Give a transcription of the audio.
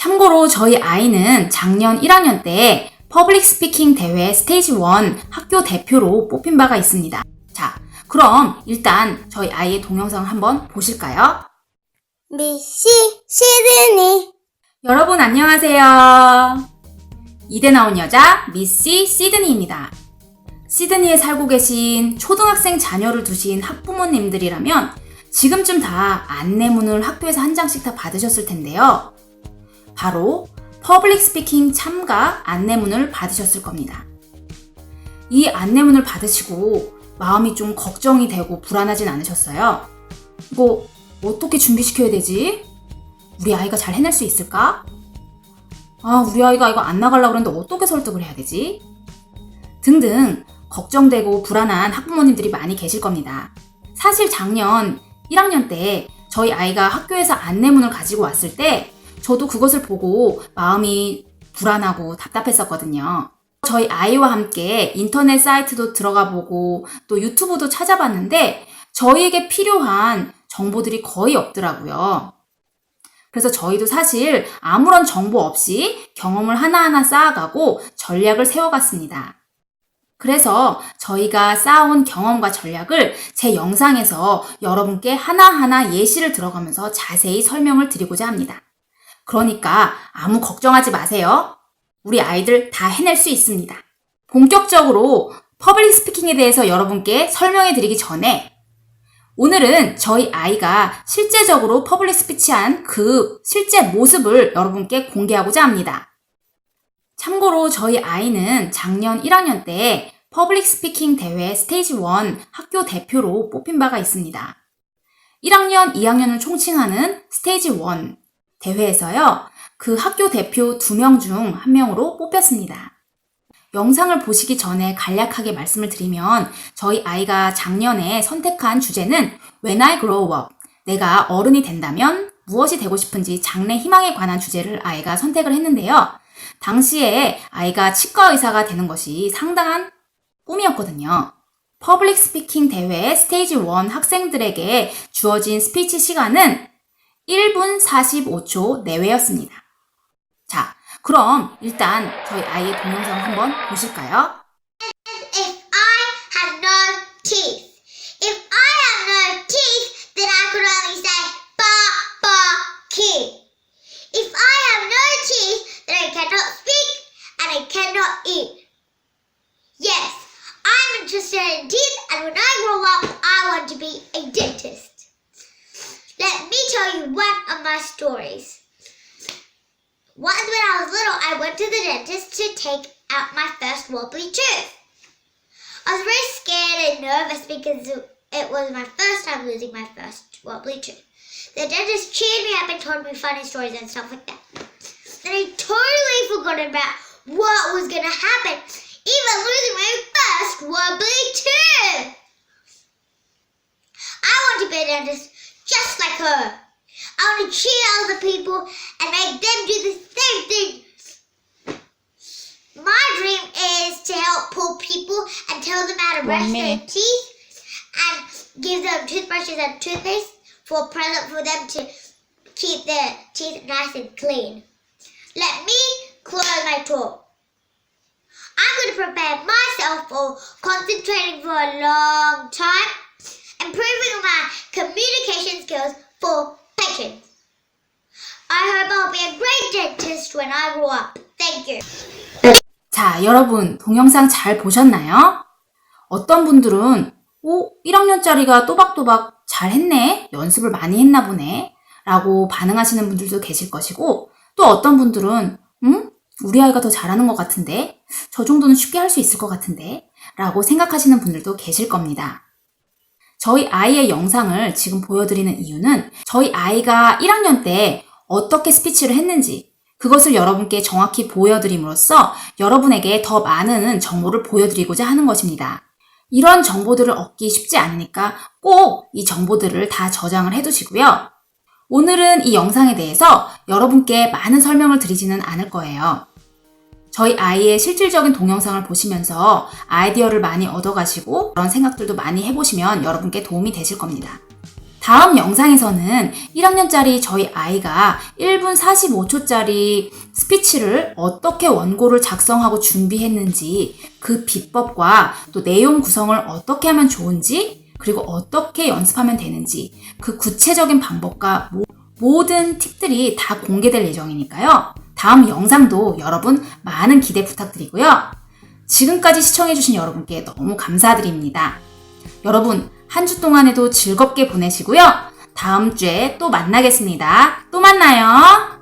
참고로 저희 아이는 작년 1학년 때 퍼블릭 스피킹 대회 스테이지 1 학교 대표로 뽑힌 바가 있습니다. 자, 그럼 일단 저희 아이의 동영상을 한번 보실까요? 미시 시드니 여러분 안녕하세요. 이대 나온 여자 미시 시드니입니다. 시드니에 살고 계신 초등학생 자녀를 두신 학부모님들이라면 지금쯤 다 안내문을 학교에서 한 장씩 다 받으셨을 텐데요. 바로 퍼블릭 스피킹 참가 안내문을 받으셨을 겁니다. 이 안내문을 받으시고 마음이 좀 걱정이 되고 불안하진 않으셨어요? 이거 어떻게 준비시켜야 되지? 우리 아이가 잘 해낼 수 있을까? 아, 우리 아이가 이거 안 나가려고 그러는데 어떻게 설득을 해야 되지? 등등 걱정되고 불안한 학부모님들이 많이 계실 겁니다. 사실 작년 1학년 때 저희 아이가 학교에서 안내문을 가지고 왔을 때 저도 그것을 보고 마음이 불안하고 답답했었거든요. 저희 아이와 함께 인터넷 사이트도 들어가 보고 또 유튜브도 찾아봤는데 저희에게 필요한 정보들이 거의 없더라고요. 그래서 저희도 사실 아무런 정보 없이 경험을 하나하나 쌓아가고 전략을 세워갔습니다. 그래서 저희가 쌓아온 경험과 전략을 제 영상에서 여러분께 하나하나 예시를 들어가면서 자세히 설명을 드리고자 합니다. 그러니까 아무 걱정하지 마세요. 우리 아이들 다 해낼 수 있습니다. 본격적으로 퍼블릭 스피킹에 대해서 여러분께 설명해 드리기 전에 오늘은 저희 아이가 실제적으로 퍼블릭 스피치한 그 실제 모습을 여러분께 공개하고자 합니다. 참고로 저희 아이는 작년 1학년 때 퍼블릭 스피킹 대회 스테이지 1 학교 대표로 뽑힌 바가 있습니다. 1학년, 2학년을 총칭하는 스테이지 1 대회에서요, 그 학교 대표 2명 중 1명으로 뽑혔습니다. 영상을 보시기 전에 간략하게 말씀을 드리면 저희 아이가 작년에 선택한 주제는 When I Grow Up 내가 어른이 된다면 무엇이 되고 싶은지 장래 희망에 관한 주제를 아이가 선택을 했는데요. 당시에 아이가 치과 의사가 되는 것이 상당한 꿈이었거든요. 퍼블릭 스피킹 대회 스테이지 1 학생들에게 주어진 스피치 시간은 1분 45초 내외였습니다. 자, 그럼 일단 저희 아이의 동영상을 한번 보실까요? If I had no teeth If I had no teeth then I could only say ba ba key If I have no teeth then I cannot speak and I cannot eat Yes, I'm interested in teeth and when I grow up I want to be a dentist Tell you one of my stories Once when I was little, I went to the dentist to take out my first wobbly tooth. I was very scared and nervous because it was my first time losing my first wobbly tooth. The dentist cheered me up and told me funny stories and stuff like that. Then I totally forgot about what was going to happen, even losing my first wobbly tooth. I want to be a dentist just like her. I want to cheer other people and make them do the same thing. My dream is to help poor people and tell them how to brush their teeth and give them toothbrushes and toothpaste for a present for them to keep their teeth nice and clean. Let me close my talk. I'm going to prepare myself for concentrating for a long time, improving my communication skills for patients. I hope I'll be a great dentist when I grow up. Thank you. 자, 여러분, 동영상 잘 보셨나요? 어떤 분들은, 오, 1학년짜리가 또박또박 잘 했네? 연습을 많이 했나 보네? 라고 반응하시는 분들도 계실 것이고, 또 어떤 분들은, 음? 우리 아이가 더 잘하는 것 같은데? 저 정도는 쉽게 할 수 있을 것 같은데? 라고 생각하시는 분들도 계실 겁니다. 저희 아이의 영상을 지금 보여드리는 이유는 저희 아이가 1학년 때 어떻게 스피치를 했는지 그것을 여러분께 정확히 보여드림으로써 여러분에게 더 많은 정보를 보여드리고자 하는 것입니다. 이런 정보들을 얻기 쉽지 않으니까 꼭 이 정보들을 다 저장을 해두시고요. 오늘은 이 영상에 대해서 여러분께 많은 설명을 드리지는 않을 거예요. 저희 아이의 실질적인 동영상을 보시면서 아이디어를 많이 얻어가시고 그런 생각들도 많이 해보시면 여러분께 도움이 되실 겁니다. 다음 영상에서는 1학년짜리 저희 아이가 1분 45초짜리 스피치를 어떻게 원고를 작성하고 준비했는지 그 비법과 또 내용 구성을 어떻게 하면 좋은지 그리고 어떻게 연습하면 되는지 그 구체적인 방법과 모- 모든 팁들이 다 공개될 예정이니까요. 다음 영상도 여러분 많은 기대 부탁드리고요. 지금까지 시청해주신 여러분께 너무 감사드립니다. 여러분, 한 주 동안에도 즐겁게 보내시고요. 다음 주에 또 만나겠습니다. 또 만나요.